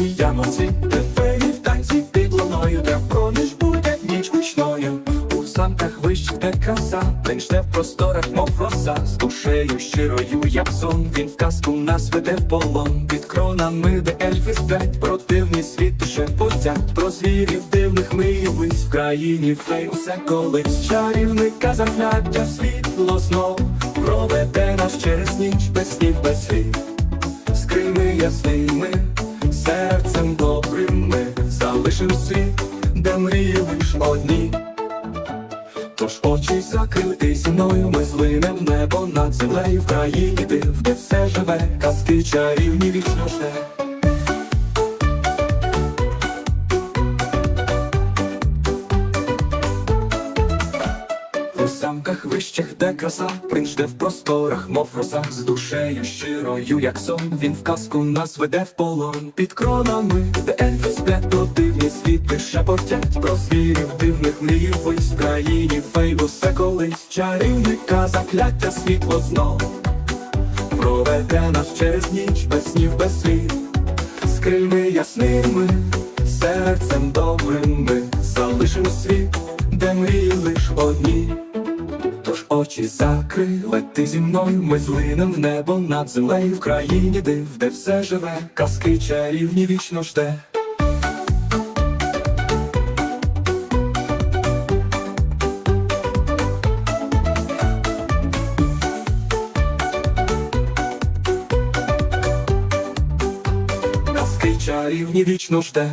І я моцвіте феї в танці під луною, де проміж буде ніч нічною. У санках вищих де краса, Линчне в просторах, мов роса, з душею щирою, як сон, він в казку нас веде в полон. Під кронами, де ельфи сплять, противні світ шепотять Про звірів дивних мились в країні фей усе колись чарівника заглядя світло знов проведе нас через ніч без снів, без слів. Скрими ясний добрим ми залишим світ, де мрії лиш одні. Тож очі закрити зі мною ми небо над землею в країні див, де все живе, казки чарівні вічно жде. У замках вищих, де краса, принц жде в просторах, мов роса, з душею щирою, як сон. Він в казку нас веде в полон під кронами, де ельфи сплять, про дивні світи шепотять, про звірів дивних мріїв вись в країні фей усе колись. Чарівника закляття світло знов проведе нас через ніч, без снів, без слів, з ясними, серцем добрим ми залишимо світ, де мрії лиш одні. Тож очі закрий, лети зі мною, ми злинем небо над землею в країні див, де все живе, казки чарівні вічно жде. Казки чарівні вічно жде.